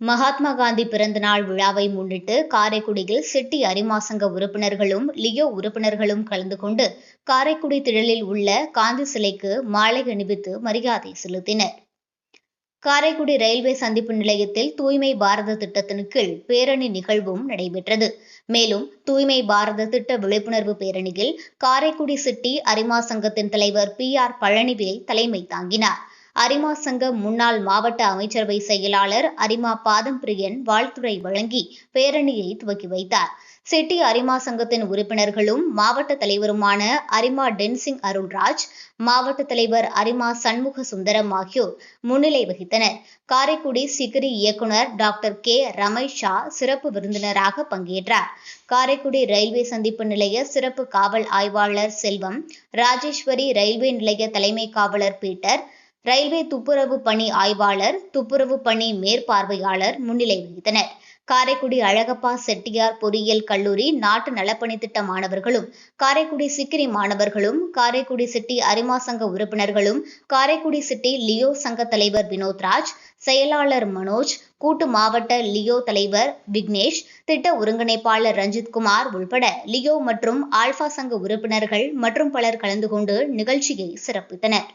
மகாத்மா காந்தி பிறந்தநாள் விழாவை முன்னிட்டு காரைக்குடியில் சிட்டி அரிமா சங்க உறுப்பினர்களும் லியோ உறுப்பினர்களும் கலந்து கொண்டு காரைக்குடி திடலில் உள்ள காந்தி சிலைக்கு மாலை அணிவித்து மரியாதை செலுத்தினர். காரைக்குடி ரயில்வே சந்திப்பு நிலையத்தில் தூய்மை பாரத திட்டத்தின் கீழ் பேரணி நிகழ்வும் நடைபெற்றது. மேலும் தூய்மை பாரத திட்ட விழிப்புணர்வு பேரணியில் காரைக்குடி சிட்டி அரிமா சங்கத்தின் தலைவர் பி ஆர் பழனிவேல் தலைமை தாங்கினார். அரிமா சங்க முன்னாள் மாவட்ட அமைச்சரவை செயலாளர் அரிமா பாதம் பிரியன் வாழ்த்துறை வழங்கி பேரணியை துவக்கி வைத்தார். சிட்டி அரிமா சங்கத்தின் உறுப்பினர்களும் மாவட்ட தலைவருமான அரிமா டென்சிங் அருள்ராஜ் மாவட்ட தலைவர் அரிமா சண்முக சுந்தரம் ஆகியோர் முன்னிலை வகித்தனர். காரைக்குடி சிகிரி இயக்குனர் டாக்டர் கே ரமேஷ் ஷா சிறப்பு விருந்தினராக பங்கேற்றார். காரைக்குடி ரயில்வே சந்திப்பு நிலைய சிறப்பு காவல் ஆய்வாளர் செல்வம் ராஜேஸ்வரி ரயில்வே நிலைய தலைமை காவலர் பீட்டர் ரயில்வே துப்புரவு பணி ஆய்வாளர் துப்புரவு பணி மேற்பார்வையாளர் முன்னிலை வகித்தனர். காரைக்குடி அழகப்பா செட்டியார் பொறியியல் கல்லூரி நாட்டு நலப்பணி திட்ட மாணவர்களும் காரைக்குடி சிக்கிரி மாணவர்களும் காரைக்குடி சிட்டி அரிமா சங்க உறுப்பினர்களும் காரைக்குடி சிட்டி லியோ சங்க தலைவர் வினோத்ராஜ் செயலாளர் மனோஜ் கூட்டு மாவட்ட லியோ தலைவர் விக்னேஷ் திட்ட ஒருங்கிணைப்பாளர் ரஞ்சித்குமார் உள்பட லியோ மற்றும் ஆல்பா சங்க உறுப்பினர்கள் மற்றும் பலர் கலந்து கொண்டு நிகழ்ச்சியை சிறப்பித்தனர்.